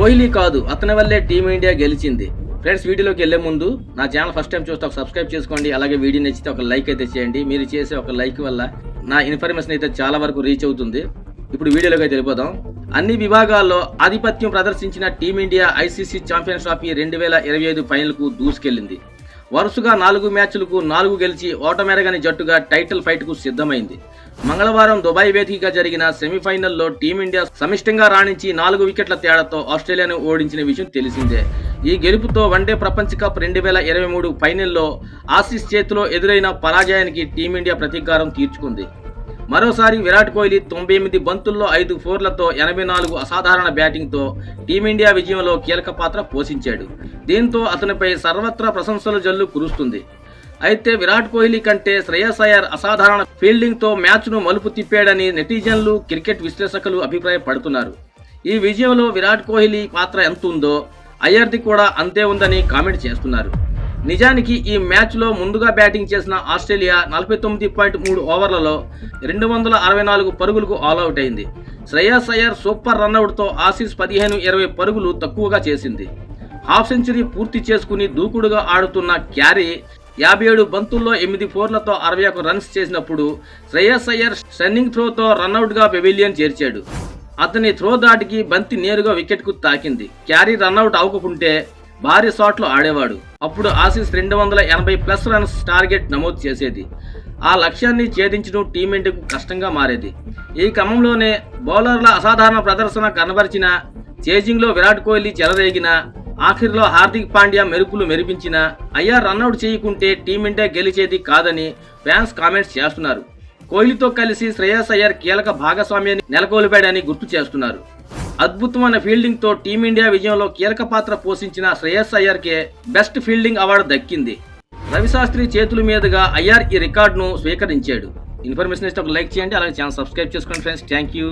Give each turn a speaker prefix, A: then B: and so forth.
A: కోహ్లీ కాదు అతని వల్లే టీమిండియా గెలిచింది. ఫ్రెండ్స్ వీడియోలోకి వెళ్ళే ముందు నా ఛానల్ ఫస్ట్ టైం చూస్తే ఒక సబ్స్క్రైబ్ చేసుకోండి అలాగే వీడియో నచ్చితే ఒక లైక్ అయితే చేయండి. మీరు చేసే ఒక లైక్ వల్ల నా ఇన్ఫర్మేషన్ అయితే చాలా వరకు రీచ్ అవుతుంది. ఇప్పుడు వీడియోలోకి అయితే వెళ్ళిపోదాం. అన్ని విభాగాల్లో ఆధిపత్యం ప్రదర్శించిన టీమిండియా ఐసీసీ ఛాంపియన్స్ ట్రాఫీ రెండు వేల ఇరవై ఐదు ఫైనల్కు దూసుకెళ్ళింది వరుసగా నాలుగు మ్యాచ్లకు నాలుగు గెలిచి ఓటమెరగని జట్టుగా టైటిల్ ఫైట్కు సిద్ధమైంది. మంగళవారం దుబాయ్ వేదికగా జరిగిన సెమీఫైనల్లో టీమిండియా సమిష్టంగా రాణించి నాలుగు వికెట్ల తేడాతో ఆస్ట్రేలియాను ఓడించిన విషయం తెలిసిందే. ఈ గెలుపుతో వన్డే ప్రపంచ కప్ రెండు వేల ఇరవై మూడు ఫైనల్లో ఆసీస్ చేతిలో ఎదురైన పరాజయానికి టీమిండియా ప్రతీకారం తీర్చుకుంది. మరోసారి విరాట్ కోహ్లీ తొంభై ఎనిమిది బంతుల్లో ఐదు ఫోర్లతో ఎనభై నాలుగు అసాధారణ బ్యాటింగ్తో టీమిండియా విజయంలో కీలక పాత్ర పోషించాడు. దీంతో అతనిపై సర్వత్రా ప్రశంసల జల్లు కురుస్తుంది. అయితే విరాట్ కోహ్లీ కంటే శ్రేయస్ అయ్యర్ అసాధారణ ఫీల్డింగ్తో మ్యాచ్ను మలుపు తిప్పాడని నెటిజన్లు క్రికెట్ విశ్లేషకులు అభిప్రాయపడుతున్నారు. ఈ విజయంలో విరాట్ కోహ్లీ పాత్ర ఎంత ఉందో అయ్యర్ది కూడా అంతే ఉందని కామెంట్ చేస్తున్నారు. నిజానికి ఈ మ్యాచ్లో ముందుగా బ్యాటింగ్ చేసిన ఆస్ట్రేలియా నలభై తొమ్మిది పాయింట్ మూడు ఓవర్లలో రెండు వందల అరవై నాలుగు పరుగులకు ఆల్అవుట్ అయింది. శ్రేయస్ అయ్యర్ సూపర్ రన్అవుట్తో ఆసీస్ పదిహేను ఇరవై పరుగులు తక్కువగా చేసింది. హాఫ్ సెంచరీ పూర్తి చేసుకుని దూకుడుగా ఆడుతున్న క్యారీ యాభై ఏడు బంతుల్లో ఎనిమిది ఫోర్లతో అరవై ఒక రన్స్ చేసినప్పుడు శ్రేయస్ అయ్యర్ స్టన్నింగ్ త్రోతో రన్అట్గా పెవిలియన్ చేర్చాడు. అతని త్రో దాటికి బంతి నేరుగా వికెట్కు తాకింది. క్యారీ రన్అట్ అవ్వకుంటే భారీ షాట్లు ఆడేవాడు. అప్పుడు ఆసీస్ రెండు వందల ఎనభై ప్లస్ రన్స్ టార్గెట్ నమోదు చేసేది. ఆ లక్ష్యాన్ని ఛేదించడం టీమిండియాకు కష్టంగా మారేది. ఈ క్రమంలోనే బౌలర్ల అసాధారణ ప్రదర్శన కనబరిచిన చేజింగ్లో విరాట్ కోహ్లీ చెలరేగిన ఆఖరిలో హార్దిక్ పాండ్యా మెరుపులు మెరిపించిన అయ్యా రన్అట్ చేయకుంటే టీమిండియా గెలిచేది కాదని ఫ్యాన్స్ కామెంట్స్ చేస్తున్నారు. కోహ్లీతో కలిసి శ్రేయస్ అయ్యర్ కీలక భాగస్వామ్యాన్ని నెలకొల్పాడని గుర్తు చేస్తున్నారు. అద్భుతమైన ఫీల్డింగ్తో టీమిండియా విజయంలో కీలక పాత్ర పోషించిన శ్రేయస్ అయ్యర్కే బెస్ట్ ఫీల్డింగ్ అవార్డు దక్కింది. రవిశాస్త్రి చేతుల మీదుగా అయ్యర్ ఈ రికార్డును స్వీకరించాడు. ఇన్ఫర్మేషన్ ఇస్తే ఒక లైక్ చేయండి అలాగే ఛానల్ సబ్స్క్రైబ్ చేసుకోండి ఫ్రెండ్స్ థ్యాంక్ యూ